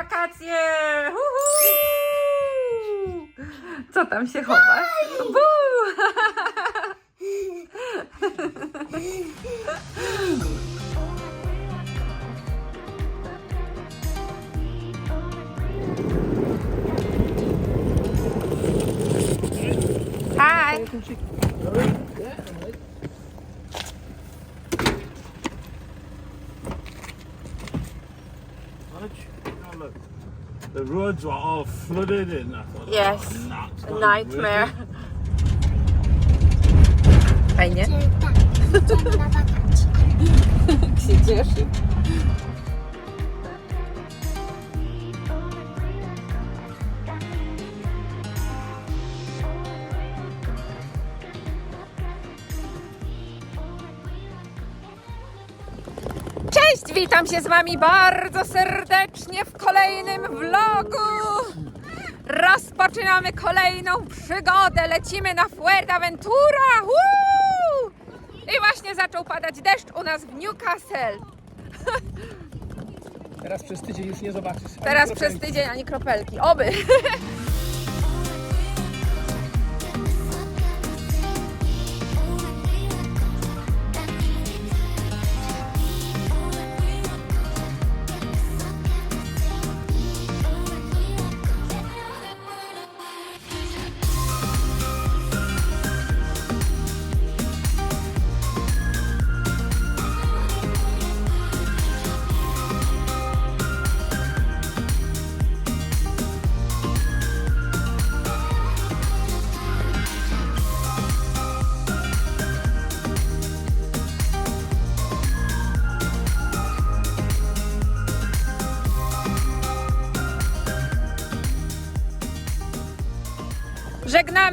wakacje! Uhu! Co tam się chowasz? Bu! Hi! The roads were all flooded and I thought, oh, Yes. oh, nuts, nightmare. Fajnie? Tak, Cześć, witam się z Wami bardzo serdecznie w kolejnym vlogu. Rozpoczynamy kolejną przygodę. Lecimy na Fuerteventura. Woo! I właśnie zaczął padać deszcz u nas w Newcastle. Teraz przez tydzień już nie zobaczysz. Teraz przez tydzień ani kropelki. Oby.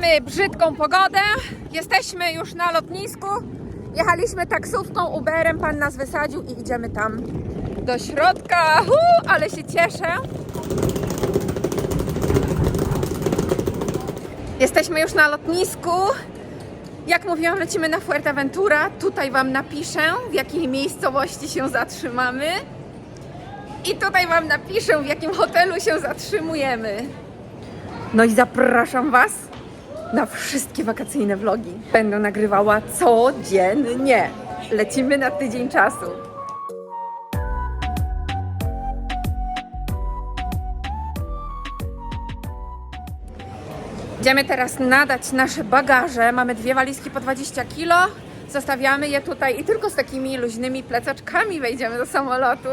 Żegnamy brzydką pogodę. Jesteśmy już na lotnisku. Jechaliśmy taksówką, Uberem. Pan nas wysadził i idziemy tam do środka. Hu, ale się cieszę. Jesteśmy już na lotnisku. Jak mówiłam, lecimy na Fuerteventura. Tutaj Wam napiszę, w jakiej miejscowości się zatrzymamy. I tutaj Wam napiszę, w jakim hotelu się zatrzymujemy. No i zapraszam Was na wszystkie wakacyjne vlogi. Będę nagrywała codziennie. Lecimy na tydzień czasu. Idziemy teraz nadać nasze bagaże. Mamy dwie walizki po 20 kg. Zostawiamy je tutaj i tylko z takimi luźnymi plecaczkami wejdziemy do samolotu.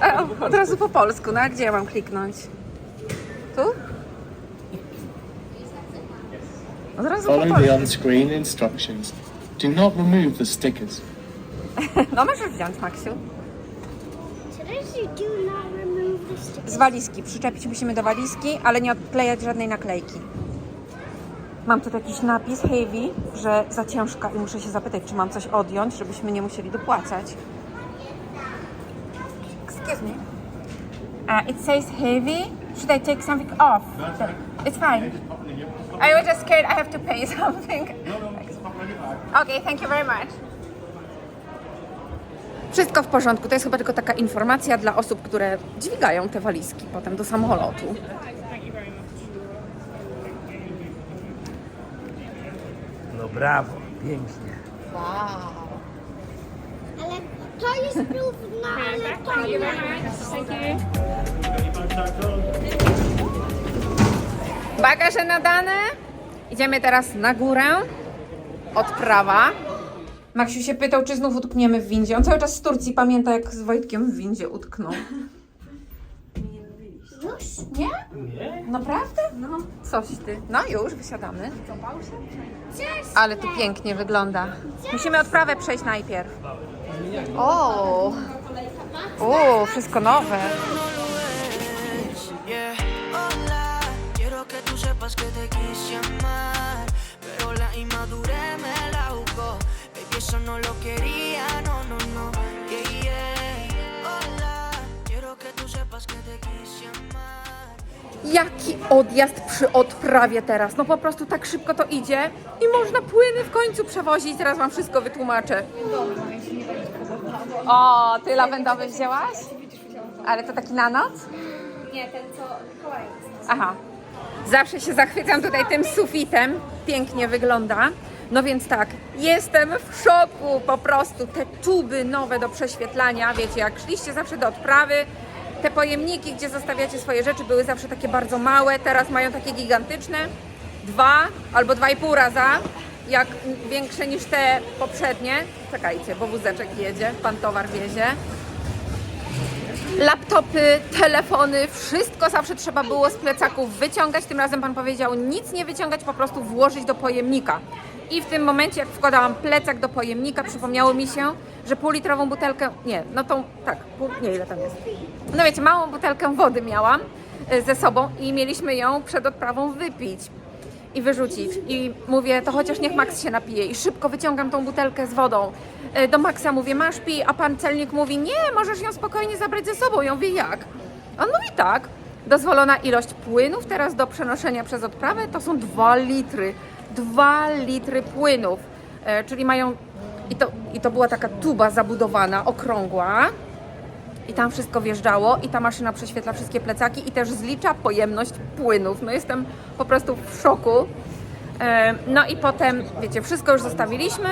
A, od razu po polsku, no a gdzie ja mam kliknąć? Tu? Od razu po Follow the polsku. on-screen instructions. Do not remove the stickers. No możesz wziąć, Maksiu. Today's you do not remove the stick. Z walizki. Przyczepić musimy do walizki, ale nie odklejać żadnej naklejki. Mam tu jakiś napis heavy, że za ciężka i muszę się zapytać, czy mam coś odjąć, żebyśmy nie musieli dopłacać. Excuse me. Uh, it says heavy. Should I take something off? It's fine. I was just scared I have to pay something. Okay, thank you very much. Wszystko w porządku. To jest chyba tylko taka informacja dla osób, które dźwigają te walizki potem do samolotu. No brawo, pięknie. Ale to jest równo, ale to nie. Bagaże nadane. Idziemy teraz na górę. Odprawa. Maksiu się pytał, czy znów utkniemy w windzie. On cały czas z Turcji pamięta, jak z Wojtkiem w windzie utknął. Już? Nie? Nie. Naprawdę? No. Coś ty. No już, wysiadamy. Ale tu pięknie wygląda. Musimy odprawę przejść najpierw. O! O, wszystko nowe. Jaki odjazd przy odprawie teraz. No po prostu tak szybko to idzie i można płyny w końcu przewozić. Teraz wam wszystko wytłumaczę. O, ty lawendowy wzięłaś? Ale to taki na noc? Nie, ten co Mikołaj Aha. Zawsze się zachwycam tutaj tym sufitem. Pięknie wygląda. No więc tak, jestem w szoku po prostu. Te tuby nowe do prześwietlania, wiecie, jak szliście zawsze do odprawy, te pojemniki, gdzie zostawiacie swoje rzeczy, były zawsze takie bardzo małe, teraz mają takie gigantyczne. Dwa albo dwa i pół raza, jak większe niż te poprzednie. Czekajcie, bo wózeczek jedzie, pan towar wiezie laptopy, telefony, wszystko zawsze trzeba było z plecaków wyciągać. Tym razem pan powiedział nic nie wyciągać, po prostu włożyć do pojemnika. I w tym momencie, jak wkładałam plecak do pojemnika, przypomniało mi się, że półlitrową butelkę, nie, no tą, tak, pół, nie, ile tam jest. No wiecie, małą butelkę wody miałam y, ze sobą i mieliśmy ją przed odprawą wypić i wyrzucić. I mówię, to chociaż niech Max się napije. I szybko wyciągam tą butelkę z wodą. E, Do Maxa mówię, masz pij, a pan celnik mówi, nie, możesz ją spokojnie zabrać ze sobą. Ja mówię, jak? On mówi tak. Dozwolona ilość płynów teraz do przenoszenia przez odprawę to są 2 litry. 2 litry płynów. E, czyli mają. I to, I to była taka tuba zabudowana, okrągła. I tam wszystko wjeżdżało i ta maszyna prześwietla wszystkie plecaki i też zlicza pojemność płynów. No jestem po prostu w szoku. No i potem, wiecie, wszystko już zostawiliśmy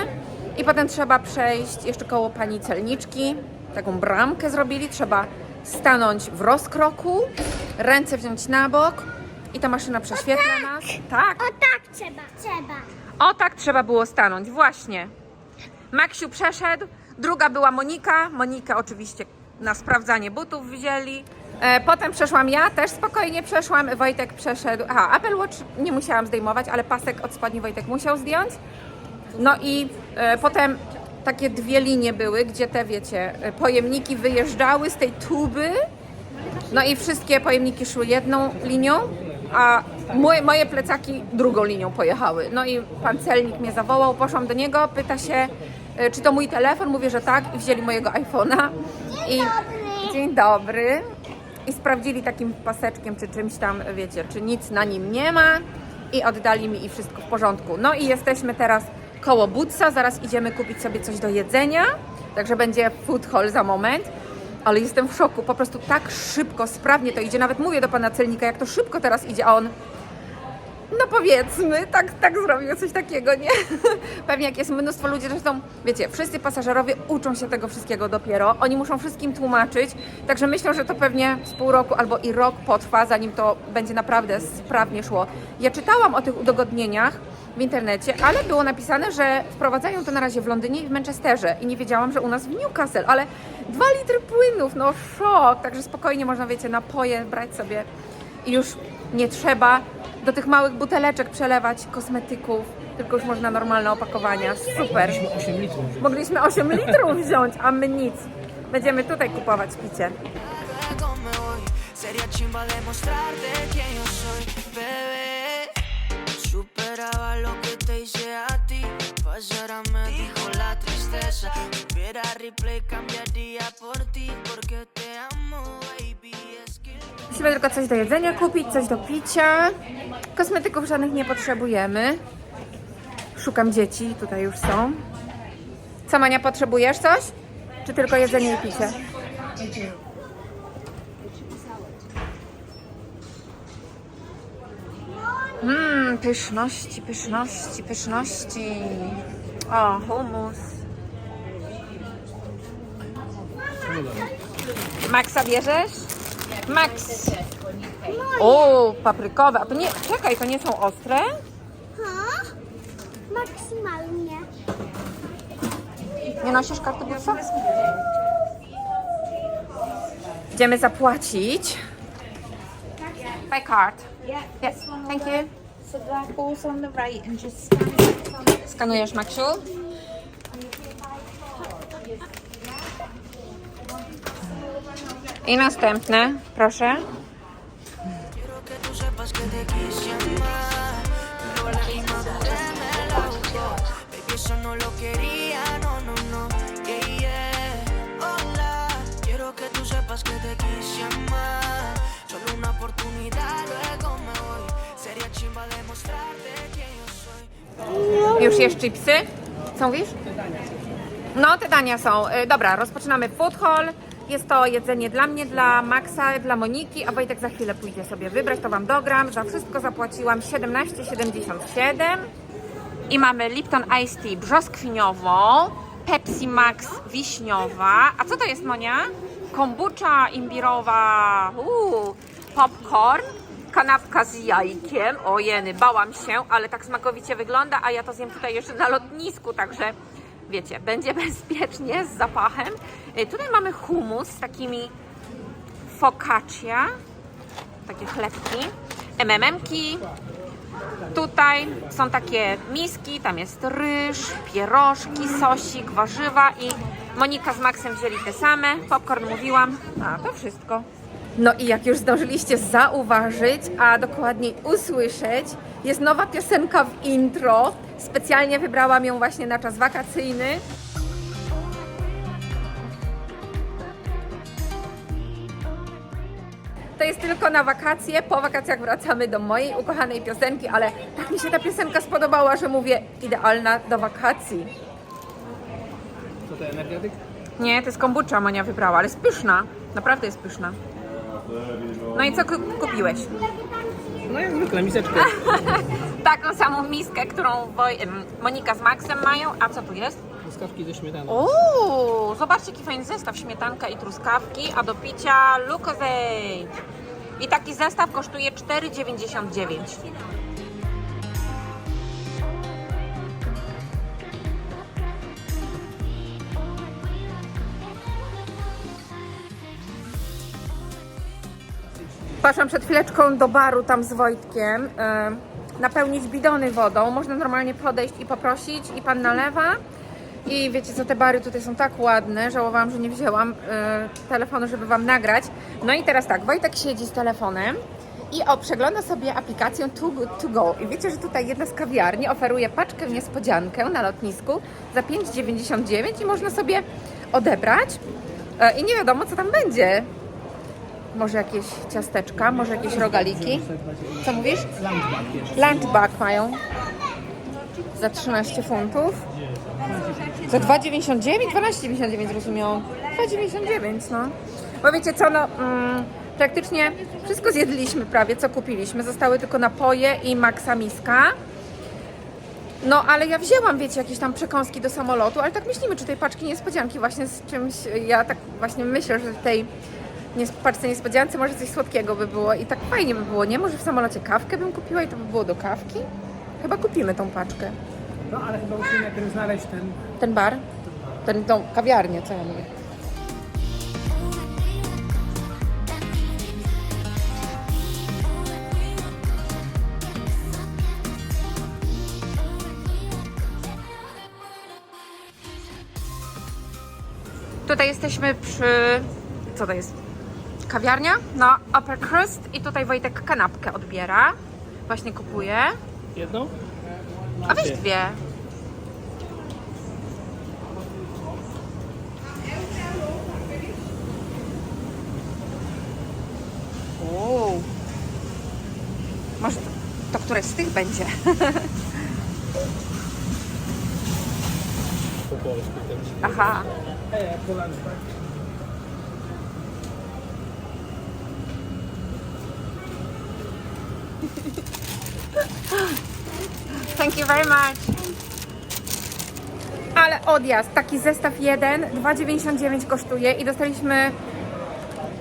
i potem trzeba przejść jeszcze koło pani celniczki. Taką bramkę zrobili, trzeba stanąć w rozkroku, ręce wziąć na bok i ta maszyna prześwietla nas. Tak, O tak trzeba, trzeba. o tak trzeba było stanąć, właśnie. Maksiu przeszedł, druga była Monika. Monikę oczywiście na sprawdzanie butów wzięli. E, potem przeszłam ja, też spokojnie przeszłam. Wojtek przeszedł. Aha, Apple Watch nie musiałam zdejmować, ale pasek od spodni Wojtek musiał zdjąć. No i e, potem takie dwie linie były, gdzie te, wiecie, e, pojemniki wyjeżdżały z tej tuby. No i wszystkie pojemniki szły jedną linią, a moje, moje plecaki drugą linią pojechały. No i pan celnik mnie zawołał, poszłam do niego, pyta się, e, czy to mój telefon, mówię, że tak i wzięli mojego iPhone'a. I dzień dobry. I sprawdzili takim paseczkiem, czy czymś tam, wiecie, czy nic na nim nie ma i oddali mi i wszystko w porządku. No i jesteśmy teraz koło Butsa, zaraz idziemy kupić sobie coś do jedzenia, także będzie food hall za moment. Ale jestem w szoku, po prostu tak szybko, sprawnie to idzie. Nawet mówię do pana celnika, jak to szybko teraz idzie, a on no powiedzmy, tak, tak zrobił coś takiego, nie? Pewnie jak jest mnóstwo ludzi, zresztą wiecie, wszyscy pasażerowie uczą się tego wszystkiego dopiero, oni muszą wszystkim tłumaczyć, także myślę, że to pewnie z pół roku albo i rok potrwa, zanim to będzie naprawdę sprawnie szło. Ja czytałam o tych udogodnieniach w internecie, ale było napisane, że wprowadzają to na razie w Londynie i w Manchesterze. I nie wiedziałam, że u nas w Newcastle, ale dwa litry płynów, no szok, także spokojnie można, wiecie, napoje brać sobie. I już nie trzeba do tych małych buteleczek przelewać kosmetyków, tylko już można normalne opakowania. Super. 8 litrów. Mogliśmy 8 litrów wziąć, a my nic. Będziemy tutaj kupować picie. Superaba lo que te hice a ti. Pasara me dijo la tristeza. Hubiera replay, cambiaría por ti. Porque te amo, baby. Musimy tylko coś do jedzenia kupić, coś do picia. Kosmetyków żadnych nie potrzebujemy. Szukam dzieci, tutaj już są. Co Mania, potrzebujesz coś? Czy tylko jedzenie i picie? Mmm, pyszności, pyszności, pyszności. O, hummus. Maxa bierzesz? Max. O, paprykowe. A to nie, czekaj, to nie są ostre? Ha? Maksymalnie. Nie nosisz karty Butsa? Idziemy zapłacić. By card. Yes, thank you. So that goes on the right and just scan it on the Skanujesz, Maksiu? I następne, proszę. Quiero que tú sepas que te quise amar. Pero la inmadurez me la jugó. Baby, eso no lo quería, no, no, no. Yeah, yeah. Hola. Quiero que tú sepas que te quise amar. Solo una oportunidad, luego chimba demostrarte quién yo soy. Już jesz chipsy? Co mówisz? No, te dania są. Y, Dobra, rozpoczynamy food hall. Jest to jedzenie dla mnie, dla Maxa, dla Moniki, a Wojtek za chwilę pójdzie sobie wybrać, to Wam dogram. Za wszystko zapłaciłam 17,77. I mamy Lipton Ice Tea brzoskwiniową, Pepsi Max wiśniowa. A co to jest, Monia? Kombucha imbirowa, uuu, popcorn, kanapka z jajkiem. O jeny, bałam się, ale tak smakowicie wygląda, a ja to zjem tutaj jeszcze na lotnisku, także wiecie, będzie bezpiecznie z zapachem. Y, Tutaj mamy hummus z takimi focaccia, takie chlebki, MMM-ki, Tutaj są takie miski, tam jest ryż, pierożki, sosik, warzywa i Monika z Maxem wzięli te same. Popcorn mówiłam, a to wszystko. No i jak już zdążyliście zauważyć, a dokładniej usłyszeć, jest nowa piosenka w intro. Specjalnie wybrałam ją właśnie na czas wakacyjny. To jest tylko na wakacje. Po wakacjach wracamy do mojej ukochanej piosenki, ale tak mi się ta piosenka spodobała, że mówię idealna do wakacji. Co to energetyk? Nie, to jest kombucha Monia wybrała, ale jest pyszna. Naprawdę jest pyszna. No i co ku- kupiłeś? No jak zwykle, miseczkę. Taką samą miskę, którą Woj- em, Monika z Maxem mają. A co tu jest? Truskawki ze śmietaną. Uuu, zobaczcie jaki fajny zestaw. Śmietanka i truskawki, a do picia Lucozade. I taki zestaw kosztuje 4,99. Poszłam przed chwileczką do baru tam z Wojtkiem, napełnić bidony wodą. Można normalnie podejść i poprosić i pan nalewa. I wiecie co, te bary tutaj są tak ładne, żałowałam, że nie wzięłam e, telefonu, żeby wam nagrać. No i teraz tak, Wojtek siedzi z telefonem i o, przegląda sobie aplikację Good To Go. I wiecie, że tutaj jedna z kawiarni oferuje paczkę niespodziankę na lotnisku za 5,99 i można sobie odebrać. E, I nie wiadomo, co tam będzie. Może jakieś ciasteczka, może jakieś rogaliki. Co mówisz? Lunchbag mają za 13 funtów. Za 2,99? 12,99 rozumiałam. 2,99 no. Bo wiecie co, no mm, praktycznie wszystko zjedliśmy prawie, co kupiliśmy. Zostały tylko napoje i maksa miska. No, ale ja wzięłam, wiecie, jakieś tam przekąski do samolotu, ale tak myślimy, czy tej paczki niespodzianki właśnie z czymś, ja tak właśnie myślę, że w tej nies- paczce niespodziance może coś słodkiego by było i tak fajnie by było, nie? Może w samolocie kawkę bym kupiła i to by było do kawki? Chyba kupimy tą paczkę. No ale chyba musimy najpierw znaleźć ten... Ten bar? Ten, tą kawiarnię, co ja mówię? Tutaj jesteśmy przy... Co to jest? Kawiarnia? No, Upper Crust i tutaj Wojtek kanapkę odbiera. Właśnie kupuje. Jedną? A weź dwie. Uuu. Może to, to któreś z tych będzie? Po polsku. Aha. Ej, jak po lunchbag. Thank you very much. Ale odjazd, taki zestaw jeden, 2,99 kosztuje i dostaliśmy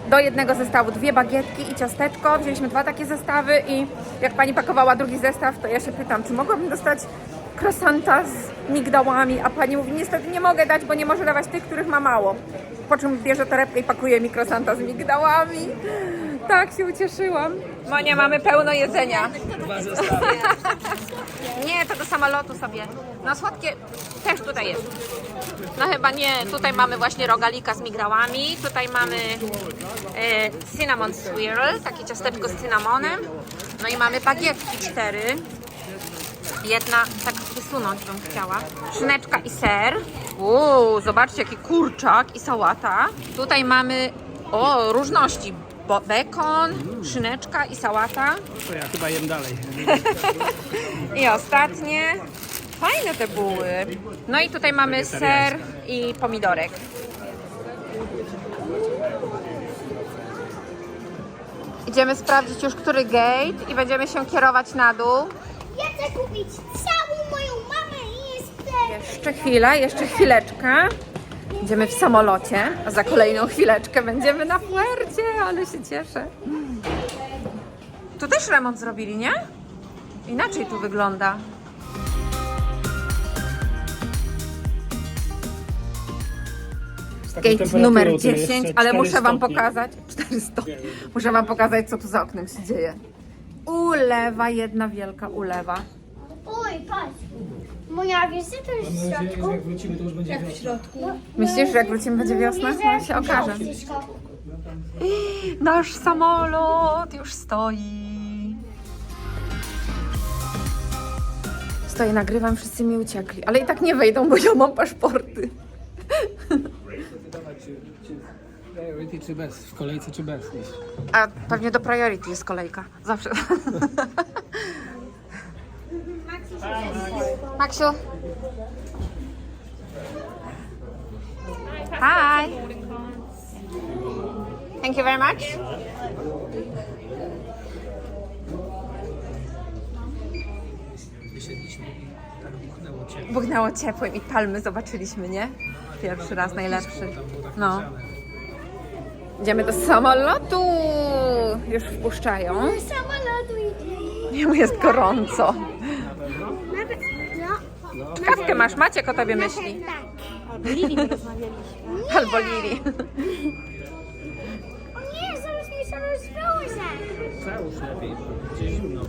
do jednego zestawu dwie bagietki i ciasteczko. Wzięliśmy dwa takie zestawy i jak pani pakowała drugi zestaw, to ja się pytam, czy mogłabym dostać krosanta z migdałami, a pani mówi, niestety nie mogę dać, bo nie może dawać tych, których ma mało. Po czym bierze torebkę i pakuje mi krosanta z migdałami. Tak się ucieszyłam. Monia, mamy pełno jedzenia. Dwa zestawy. Nie, to do samolotu sobie. No słodkie też tutaj jest. No chyba nie, tutaj mamy właśnie rogalika z migdałami, tutaj mamy e, cinnamon swirl, takie ciasteczko z cynamonem. No i mamy bagietki cztery. Jedna, tak wysunąć bym chciała. Szyneczka i ser. Uuu, zobaczcie jaki kurczak i sałata. Tutaj mamy, o, różności. Bo- bekon, szyneczka i sałata. To ja chyba jem dalej. I ostatnie. Fajne te buły. No i tutaj mamy ser i pomidorek. Idziemy sprawdzić już, który gate i będziemy się kierować na dół. Ja chcę kupić całą moją mamę i jestem... Jeszcze chwila, jeszcze chwileczkę. Będziemy w samolocie, a za kolejną chwileczkę będziemy na Fuercie, ale się cieszę. Tu też remont zrobili, nie? Inaczej tu wygląda. Gate numer to jeszcze 10, ale 4 muszę wam pokazać. 400. Muszę wam pokazać, co tu za oknem się dzieje. Ulewa, jedna wielka ulewa. Oj, patrz. Moja wizyta jest w środku. Jak wrócimy, to już będzie wiosna. Myślisz, że jak wrócimy będzie wiosna? No się okaże. Nasz samolot już stoi. Stoję, nagrywam, wszyscy mi uciekli, ale i tak nie wejdą, bo ja mam paszporty. Priority czy bez? W kolejce czy bez? A pewnie do priority jest kolejka. Zawsze. Maksiu. Hi. Thank you very much. Wysiedliśmy i tak buchnęło ciepłym i palmy zobaczyliśmy, nie? Pierwszy raz najlepszy. No. Idziemy do samolotu. Już wpuszczają. Samolotu idzie. Jemu jest gorąco. Kawkę masz, Maciek o tobie myśli. Tak. Albo Lili. O nie, zaraz mi się rozwiąże. Załóż lepiej, będzie zimno.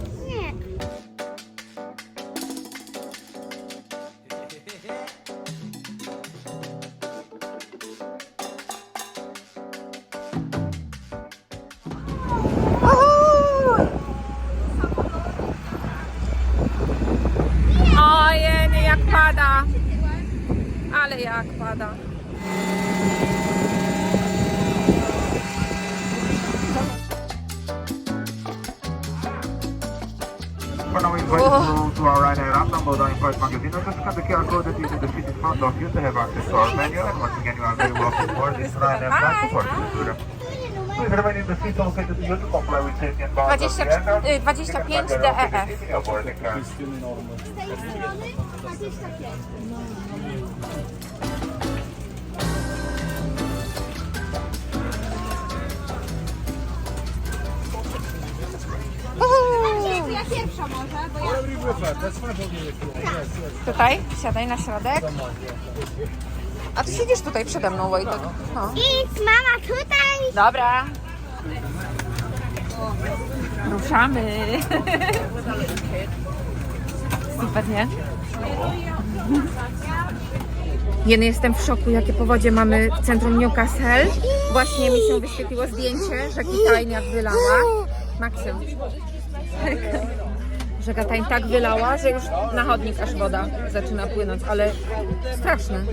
And Import magazine. Just scan the QR code that is in the seat in front of you to have access to our menu. And once again, you are very welcome for this to Portugal. Please remain in the seat located to you to comply with safety and bounds of the 20, aircraft. y, 25 DEF. Sitting aboard the car. Z tej strony 25. pierwsza może, bo ja... Tutaj, siadaj na środek. A ty siedzisz tutaj przede mną, Wojtek. No. Idź mama tutaj. Dobra. Ruszamy. Super, nie? Jeden jestem w szoku, jakie powodzie mamy w centrum Newcastle. Właśnie mi się wyświetliło zdjęcie rzeki Tyne jak wylała. Maksym. Rzeka Tyne tak wylała, że już na chodnik aż woda zaczyna płynąć, ale straszne.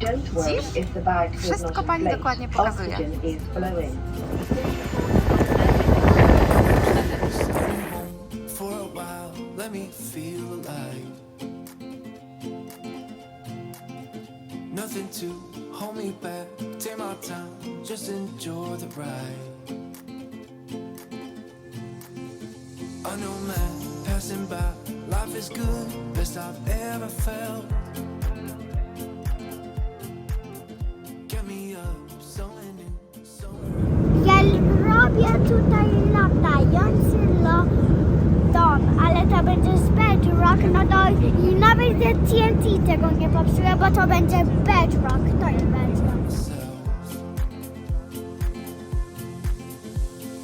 does Wszystko pani dokładnie pokazuje. For a while, let me feel alive. Nothing to hold me back. Take my time, just enjoy the ride. I know man passing by. Life is good, best I've ever felt. Get me up, something new, something. Ja robię tutaj latający lo dom, ale to będzie bedrock, no to i nawet te TNT tego nie popsuje, bo to będzie bedrock, to jest bedrock.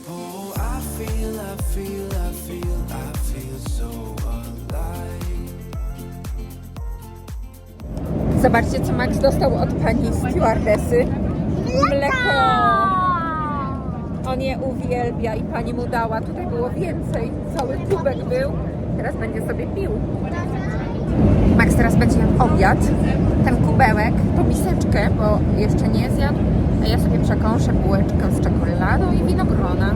Oh, I feel, I feel, I feel, I feel so alive. Zobaczcie, co Max dostał od pani stewardesy. Mleko! On je uwielbia i pani mu dała. Tutaj było więcej. Cały kubek był. Teraz będzie sobie pił. Max teraz będzie obiad. Ten kubełek, tą miseczkę, bo jeszcze nie zjadł. A ja sobie przekąszę bułeczkę z czekoladą i winogrona.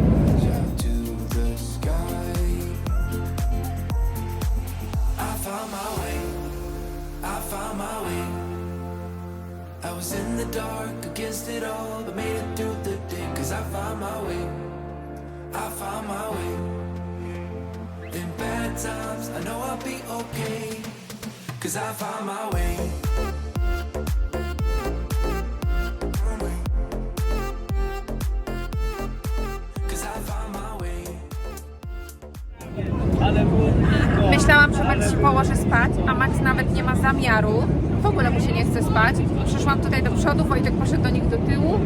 Times, I know I'll be okay. Cause I found my way. Myślałam, że Max się położy spać, a Max nawet nie ma zamiaru. W ogóle mu się nie chce spać. Przyszłam tutaj do przodu, Wojtek poszedł do nich do tyłu.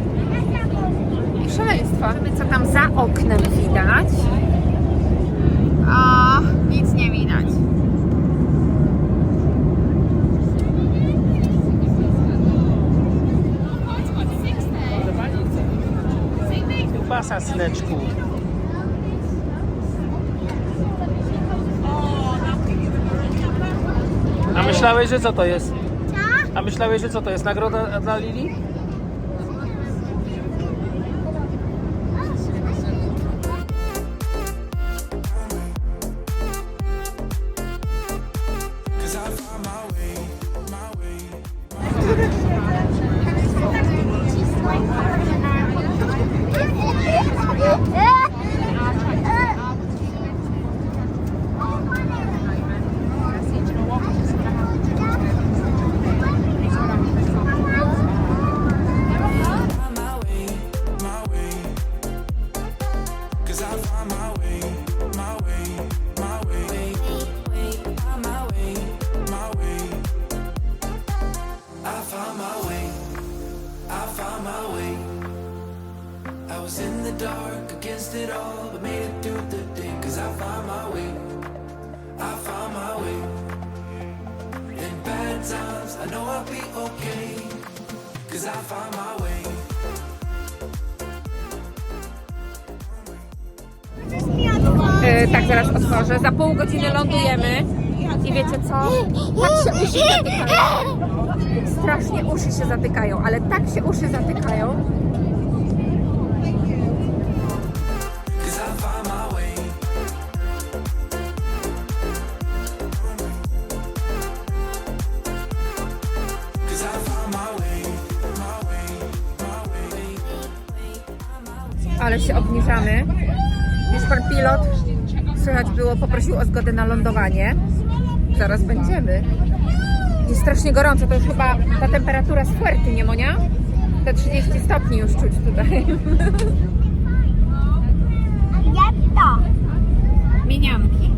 I szaleństwa. Co tam za oknem widać? A nie widać. Kiełbasa, syneczku. A myślałeś, że co to jest? A myślałeś, że co to jest? Nagroda dla Lili? I know I'll be okay. Cause I found my way. E, tak, zaraz otworzę. Za pół godziny lądujemy. I wiecie co? Tak się uszy zatykają. Strasznie uszy się zatykają, ale tak się uszy zatykają. Pilot, słychać było, poprosił o zgodę na lądowanie. Zaraz będziemy. Jest strasznie gorąco, to już chyba ta temperatura z Fuerty, nie Monia? Te 30 stopni już czuć tutaj. Mienianki.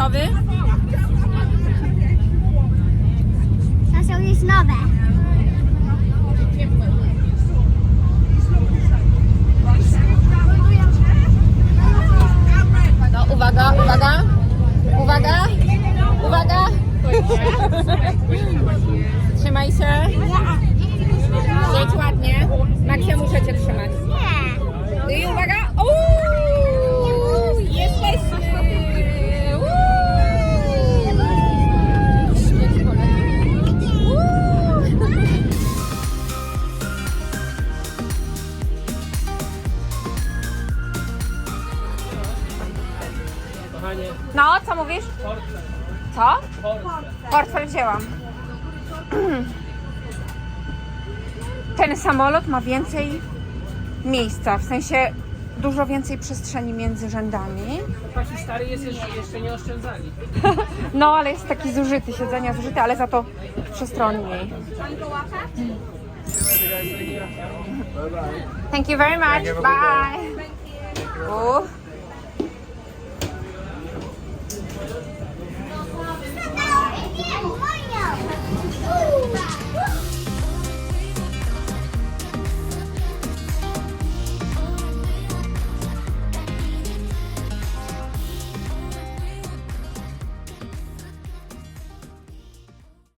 Gotowy? To są już nowe. No, uwaga, uwaga. Uwaga. Uwaga. Trzymaj się. Jedź ładnie. Maksia, muszę cię trzymać. Nie. I uwaga! No, co mówisz? Co? Portfel wzięłam. Ten samolot ma więcej miejsca, w sensie dużo więcej przestrzeni między rzędami. taki stary jesteś, jeszcze nie oszczędzali. No, ale jest taki zużyty, siedzenia zużyte, ale za to przestronniej. Thank you very much. Bye. Woo!